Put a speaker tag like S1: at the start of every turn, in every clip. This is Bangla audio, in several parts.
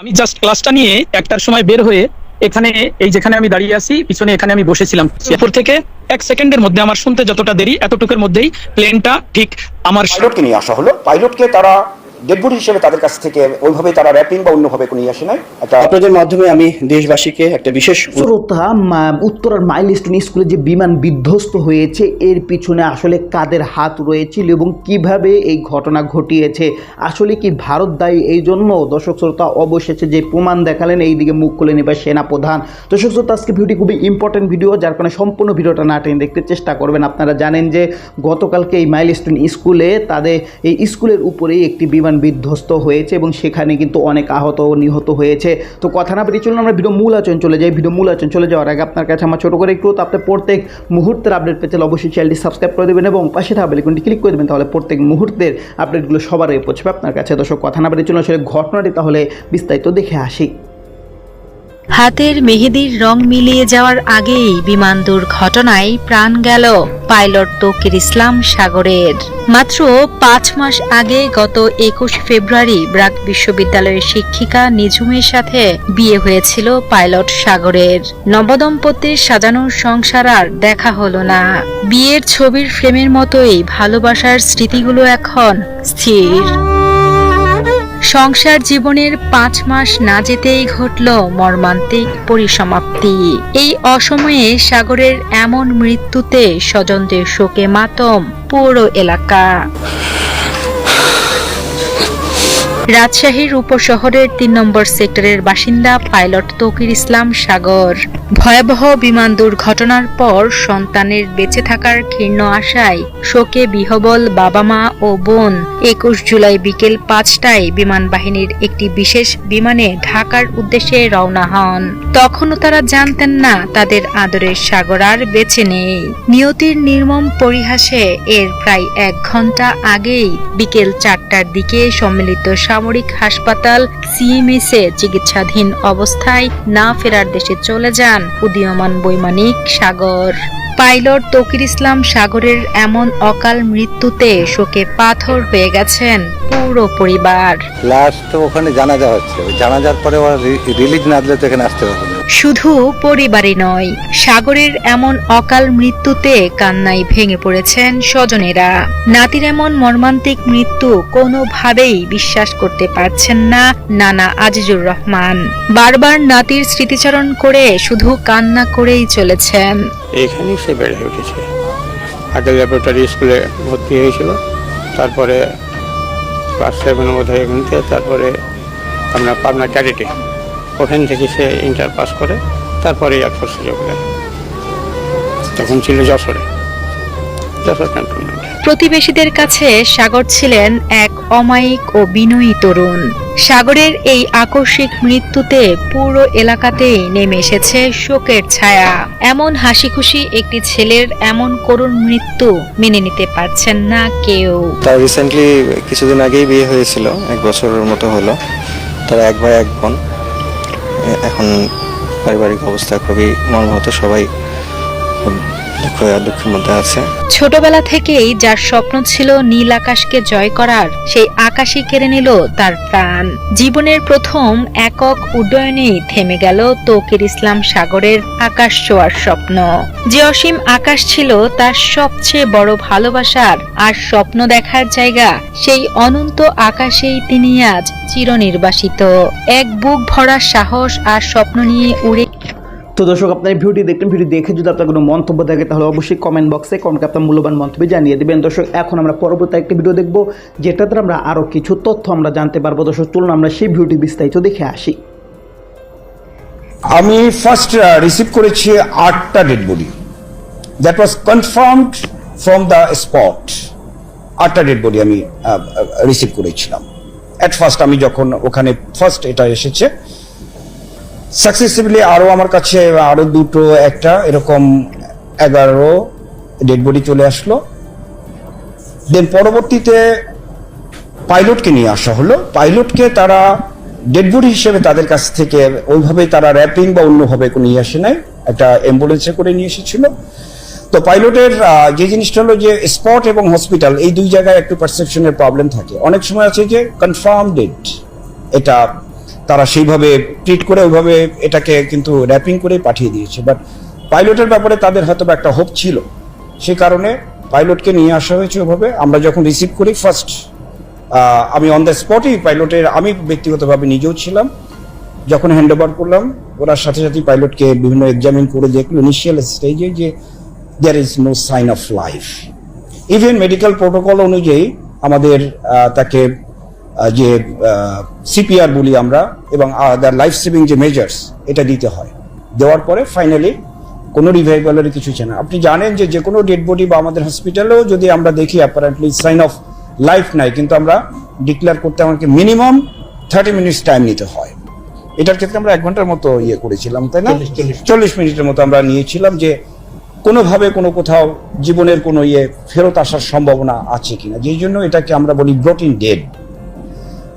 S1: আমি জাস্ট ক্লাসটা নিয়ে একটার সময় বের হয়ে এখানে, এই যেখানে আমি দাঁড়িয়ে আছি, পিছনে এখানে আমি বসেছিলাম। উপর থেকে এক সেকেন্ডের মধ্যে আমার শুনতে যতটা দেরি, এতটুকুর মধ্যেই প্লেনটা ঠিক আমার
S2: পাইলটকে নিয়ে আসা হলো। পাইলটকে তারা ডেডবডি হিসেবে তাদের কাছ থেকে ওইভাবে তারা র্যাপিং বা অন্যভাবে নিয়ে আসে নাই? একটা
S3: আপনাদের মাধ্যমে আমি দেশবাসীকে একটা বিশেষ
S4: শ্রোতা উত্তরার মাইলস্টোন স্কুলে যে বিমান বিধ্বস্ত হয়েছে এর পিছনে আসলে কাদের হাত রয়েছিল এবং কীভাবে এই ঘটনা ঘটিয়েছে? আসলে কি ভারত দায়ী এই জন্য? দর্শক শ্রোতা অবশেষে যে প্রমাণ দেখালেন এই দিকে মুখ খুলে নেবে সেনাপ্রধান। দর্শক শ্রোতা আজকে ভিডিওটি খুবই ইম্পর্টেন্ট ভিডিও যার কারণে সম্পূর্ণ ভিডিওটা না টেনে দেখতে চেষ্টা করবেন। আপনারা জানেন যে গতকালকে এই মাইলস্টোন স্কুলে তাদের এই স্কুলের উপরেই একটি বিমান বিধ্বস্ত হয়েছে এবং সেখানে কিন্তু অনেক আহত নিহত হয়েছে। তো কথা না বেরিয়ে চলুন, আমরা ভিডিও মূল আচরণ চলে যাই। ভিডিও মূল আচরণ চলে যাওয়ার আগে আপনার কাছে আমার ছোটো করে একটু তো আপনি প্রত্যেক মুহূর্তের আপডেট পেতে অবশ্যই চ্যানেলটি সাবস্ক্রাইব করে দেবেন এবং পাশে থাকা বেলিকনটি ক্লিক করে দেবেন, তাহলে প্রত্যেক মুহূর্তের আপডেটগুলো সবার আগে পৌঁছবে। আপনার কাছে দর্শক, কথা না বেরিয়ে চলুন, আসলে ঘটনাটি তাহলে বিস্তারিত দেখে আসি।
S5: হাতের মেহেদির রং মিলিয়ে যাওয়ার আগেই বিমান দুর্ঘটনায় প্রাণ গেল পাইলট তকির ইসলাম সাগরের। মাত্র পাঁচ মাস আগে গত একুশ ফেব্রুয়ারি ব্রাক বিশ্ববিদ্যালয়ের শিক্ষিকা নিঝুমের সাথে বিয়ে হয়েছিল পাইলট সাগরের। নবদম্পতির সাজানোর সংসার আর দেখা হলো না। বিয়ের ছবির ফ্রেমের মতোই ভালোবাসার স্মৃতিগুলো এখন স্থির। সংসার জীবনের পাঁচ মাস না যেতেই ঘটল মর্মান্তিক পরিসমাপ্তি। এই অসময়ে সাগরের এমন মৃত্যুতে স্বজনদের শোকে মাতম পুরো এলাকা। রাজশাহীর উপশহরের তিন নম্বর সেক্টরের বাসিন্দা পাইলট তকির ইসলাম সাগর। ভয়াবহ বিমান দুর্ঘটনার পর সন্তানের বেঁচে থাকার ক্ষীর্ণ আশায় শোকে বিহবল বাবা মা ও বোন একুশ জুলাই বিকেল পাঁচটায় বিমান বাহিনীর একটি বিশেষ বিমানে ঢাকার উদ্দেশ্যে রওনা হন। তখনও তারা জানতেন না তাদের আদরের সাগর আর বেঁচে নেই। নিয়তির নির্মম পরিহাসে এর প্রায় এক ঘণ্টা আগেই বিকেল চারটার দিকে সম্মিলিত সামরিক হাসপাতাল সিএমএস চিকিৎসাধীন অবস্থায় না ফেরার দেশে চলে যান উদীয়মান বৈমানিক সাগর। পাইলট তকির ইসলাম সাগরের এমন অকাল মৃত্যুতে শোকে পাথর হয়ে গেছেন পুরো পরিবার।
S6: লাস্ট ওখানে জানাজা হচ্ছে। জানাজার পরে রিলিজ না দিলে তো এখানে আসতে পারবে
S5: শুধু পরিবারই নয়, সাগরের এমন অকাল মৃত্যুতে কান্নায় ভেঙে পড়েছেন স্বজনেরা। নাতির এমন মর্মান্তিক মৃত্যু কোনোভাবেই বিশ্বাস করতে পারছেন না নানা আজিজুর রহমান। বারবার নাতির স্মৃতিচারণ করে শুধু কান্না করেই চলেছেন।
S7: এইখানেই সে বেড়ে উঠেছে। আগে ল্যাবরেটরি স্কুলে ভর্তি হয়েছিল, তারপরে ক্লাস সেভেন বোধ হয় তারপরে আপনার পাবনা ক্যাডেটে ওখান থেকে সে ইন্টার পাস করে তারপরে এয়ারফোর্স যোগ দেয়। তখন ছিল যশোরে। যশোর ক্যান্টনমেন্ট
S5: প্রতিবেশীদের কাছে সাগর ছিলেন এক অমায়িক ও বিনয়ী তরুণ। সাগরের এই আকস্মিক মৃত্যুতে পুরো এলাকাতেই নেমে এসেছে শোকের ছায়া। এমন হাসি খুশি একটি ছেলের এমন করুণ মৃত্যু মেনে নিতে পারছেন না কেউ।
S6: তার রিসেন্টলি কিছুদিন আগেই বিয়ে হয়েছিল এক বছরের মতো হলো। তার এক ভাই এক বোন। এখন পারিবারিক অবস্থা খুবই মর্মাহত সবাই
S5: ছোটবেলা থেকেই যার স্বপ্ন ছিল নীল আকাশকে জয় করার, সেই আকাশই কেড়ে নিল তার প্রাণ। জীবনের প্রথম একক উড্ডয়নেই থেমে গেল তৌকির ইসলাম সাগরের আকাশ ছোঁয়ার স্বপ্ন। যে অসীম আকাশ ছিল তার সবচেয়ে বড় ভালোবাসার আর স্বপ্ন দেখার জায়গা, সেই অনন্ত আকাশেই তিনি আজ চিরনির্বাসিত। এক বুক ভরা সাহস আর স্বপ্ন নিয়ে উড়ে
S4: তো দর্শক, আপনার ভিডিওটি দেখলেন ভিডিও দেখে যদি আপনার কোনো মন্তব্য থাকে, তাহলে অবশ্যই কমেন্ট বক্সে কমেন্টে আপনার মূল্যবান মন্তব্য জানিয়ে দেবেন। দর্শক, এখন আমরা পরবর্তী একটি ভিডিও দেখব, যেটাতে আমরা আরও কিছু তথ্য আমরা জানতে পারব। দর্শক, চলুন আমরা সেই ভিডিওটি বিস্তারিত দেখে আসি।
S2: আমি ফার্স্ট রিসিভ করেছি আটটা dead body that was confirmed from the spot আটটা ডেড বডি আমি রিসিভ করেছিলাম। অ্যাট ফার্স্ট আমি যখন ওখানে ফার্স্ট এটা এসেছে সাকসেসিভলি আরও আমার কাছে আরও দুটো, একটা, এরকম এগারো ডেড বডি চলে আসলো। দেন পরবর্তীতে পাইলটকে নিয়ে আসা হলো। পাইলটকে তারা ডেড বডি হিসেবে তাদের কাছ থেকে ওইভাবে তারা র্যাপিং বা অন্যভাবে নিয়ে আসে নাই। একটা অ্যাম্বুলেন্সে করে নিয়ে এসেছিল। তো পাইলটের যে জিনিসটা হলো যে স্পট এবং হসপিটাল এই দুই জায়গায় একটু পারসেপশনের প্রবলেম থাকে। অনেক সময় আছে যে কনফার্ম ডেট এটা তারা সেইভাবে ট্রিট করে ওইভাবে এটাকে কিন্তু র্যাপিং করে পাঠিয়ে দিয়েছে। বাট পাইলটের ব্যাপারে তাদের হয়তো একটা হোপ ছিল। সে কারণে পাইলটকে নিয়ে আসা হয়েছে ওভাবে। আমরা যখন রিসিভ করি ফার্স্ট আমি অন দ্য স্পটেই পাইলটের আমি ব্যক্তিগতভাবে নিজেও ছিলাম। যখন হ্যান্ড ওভার করলাম, ওরা সাথে সাথে পাইলটকে বিভিন্ন এক্সামিন করে দেখল ইনিশিয়াল স্টেজে যে there is no sign of life even medical protocol অনুযায়ী আমাদের তাকে যে সিপিআর বলি আমরা এবং আদার লাইফ সেভিং যে মেজার্স এটা দিতে হয়। দেওয়ার পরে ফাইনালি কোনো রিভাইভালের কিছু ছিল না। আপনি জানেন যে যে কোনো ডেড বডি বা আমাদের হসপিটালেও যদি আমরা দেখি অ্যাপারেন্টলি সাইন অফ লাইফ নাই কিন্তু আমরা ডিক্লেয়ার করতে আমাকে মিনিমাম থার্টি মিনিটস টাইম নিতে হয়। এটার ক্ষেত্রে আমরা এক ঘণ্টার মতো ইয়ে করেছিলাম তাই না? চল্লিশ মিনিটের মতো আমরা নিয়েছিলাম যে কোনোভাবে কোনো কোথাও জীবনের কোনো ইয়ে ফেরত আসার সম্ভাবনা আছে কিনা যেই জন্য এটাকে আমরা বলি ব্রোটিন ডেড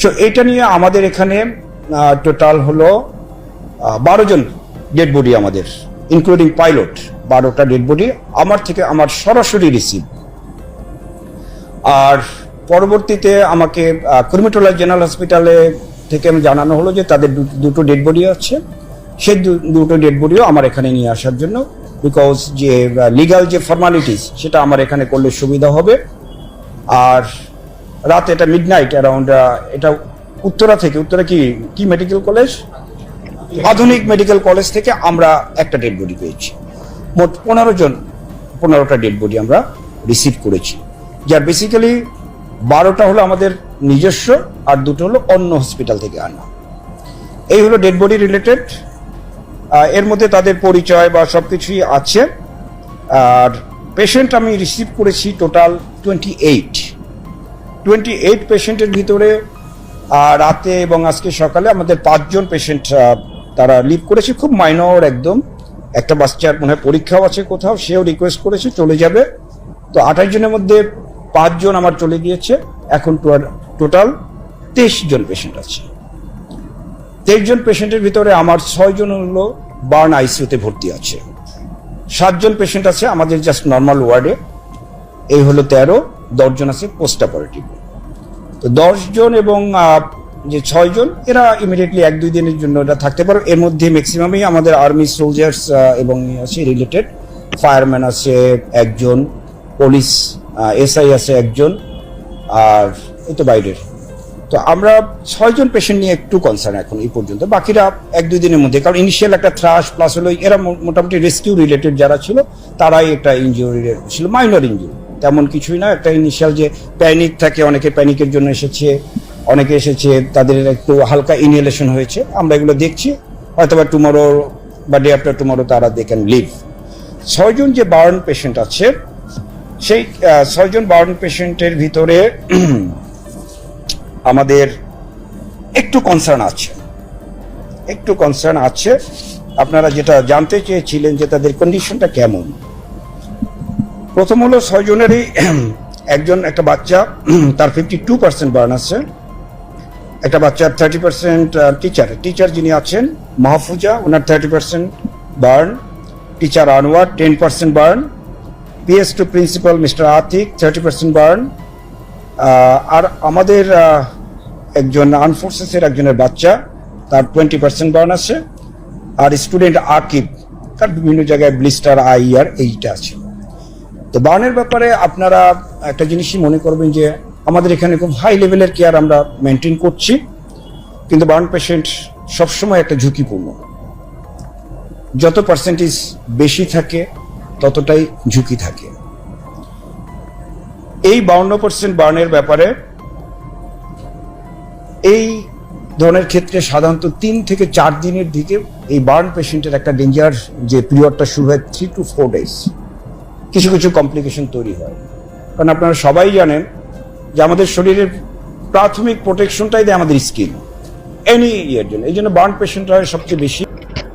S2: সো এটা নিয়ে আমাদের এখানে টোটাল হলো বারো জন ডেড বডি আমাদের ইনক্লুডিং পাইলট বারোটা ডেড বডি আমার থেকে আমার সরাসরি রিসিভ আর পরবর্তীতে আমাকে কুর্মিটোলা জেনারেল হসপিটালে থেকে আমি জানানো হলো যে তাদের দুটো ডেড বডি আছে। সেই দুটো ডেড বডিও আমার এখানে নিয়ে আসার জন্য বিকজ যে লিগাল যে ফর্মালিটিস সেটা আমার এখানে করলে সুবিধা হবে। আর রাত এটা মিড নাইট অ্যারাউন্ড এটা উত্তরা থেকে, উত্তরা কি কি মেডিকেল কলেজ আধুনিক মেডিকেল কলেজ থেকে আমরা একটা ডেড বডি পেয়েছি। মোট পনেরো জন, পনেরোটা ডেড বডি আমরা রিসিভ করেছি। যার বেসিক্যালি বারোটা হলো আমাদের নিজস্ব আর দুটো হলো অন্য হসপিটাল থেকে আনা। এই হলো ডেড বডি রিলেটেড এর মধ্যে তাদের পরিচয় বা সব কিছুই আছে। আর পেশেন্ট আমি রিসিভ করেছি total twenty eight twenty eight পেশেন্টের ভিতরে রাতে এবং আজকে সকালে আমাদের পাঁচজন পেশেন্ট তারা লিভ করেছে। খুব মাইনর একদম। একটা বাচ্চার মনে হয় পরীক্ষাও আছে কোথাও, সেও রিকোয়েস্ট করেছে, চলে যাবে। তো আঠাশ জনের মধ্যে পাঁচজন আমার চলে গিয়েছে। এখন টোটাল তেইশ জন পেশেন্ট আছে। তেইশ জন পেশেন্টের ভিতরে আমার ছয়জন হলো বার্ন আইসিউতে ভর্তি আছে। সাতজন পেশেন্ট আছে আমাদের জাস্ট নর্মাল ওয়ার্ডে এই হলো তেরো। দশজন আছে পোস্ট অপারেটিভ তো দশজন এবং যে ছয়জন, এরা ইমিডিয়েটলি এক, দুই দিনের জন্য এটা থাকতে পারে। এর মধ্যে ম্যাক্সিমামই আমাদের আর্মি সোলজার্স এবং ইয়ে আছে রিলেটেড ফায়ারম্যান আছে একজন পুলিশ এসআই আছে একজন, আর এই তো বাইরের। তো আমরা ছয়জন পেশেন্ট নিয়ে একটু কনসার্ন এখন এই পর্যন্ত। বাকিরা এক, দুই দিনের মধ্যে। কারণ ইনিশিয়াল একটা থ্রাশ প্লাস হলো এরা মোটামুটি রেস্কিউ রিলেটেড যারা ছিল, তারাই একটা ইঞ্জুরি ছিল মাইনর ইঞ্জুরি তেমন কিছুই না। একটা ইনিশিয়াল যে প্যানিক থাকে, অনেকে প্যানিকের জন্য এসেছে, অনেকে এসেছে, তাদের একটু হালকা ইনহেলেশন হয়েছে। আমরা এগুলো দেখছি হয়তো বা টুমোরো বা ডে আফটার টুমোরো তারা দে ক্যান লিভ ছয়জন যে বার্ন পেশেন্ট আছে, সেই ছয়জন বার্ন পেশেন্টের ভিতরে আমাদের একটু কনসার্ন আছে। একটু কনসার্ন আছে। আপনারা যেটা জানতে চেয়েছিলেন যে তাদের কন্ডিশনটা কেমন? প্রথম হলো ছয়জনেরই একজন, একটা বাচ্চা, তার ফিফটি টু পার্সেন্ট বার্ন আছে। একটা বাচ্চার থার্টি পার্সেন্ট টিচার টিচার যিনি আছেন, মাহফুজা, ওনার thirty percent burn teacher Anwar ten percent burn PS to principal mister Atiq thirty percent burn আর আমাদের একজন আনফোর্সেসের একজনের বাচ্চা, তার টোয়েন্টি পার্সেন্ট বার্ন আছে। আর স্টুডেন্ট আকিব, তার বিভিন্ন জায়গায় ব্লিস্টার আইয়ার এইটা আছে। তো বার্নের ব্যাপারে আপনারা একটা জিনিসই মনে করবেন যে আমাদের এখানে খুব হাই লেভেলের কেয়ার আমরা মেনটেন করছি, কিন্তু বার্ন পেশেন্ট সবসময় একটা ঝুঁকিপূর্ণ। যত পার্সেন্টেজ বেশি থাকে, ততটাই ঝুঁকি থাকে। এই বাউন্ন পার্সেন্ট বার্নের ব্যাপারে এই ধরনের ক্ষেত্রে সাধারণত তিন থেকে চার দিনের দিকে এই বার্ন পেশেন্টের একটা ডেঞ্জার যে পিরিয়ডটা শুরু হয় থ্রি টু ফোর ডেজ কিছু কিছু কমপ্লিকেশন তৈরি হয়। কারণ আপনারা সবাই জানেন যে আমাদের শরীরের প্রাথমিক প্রোটেকশনটাই দেয় আমাদের স্কিন এনি ইয়ের জন্য। এই জন্য বার্ন পেশেন্টরা হয় সবচেয়ে বেশি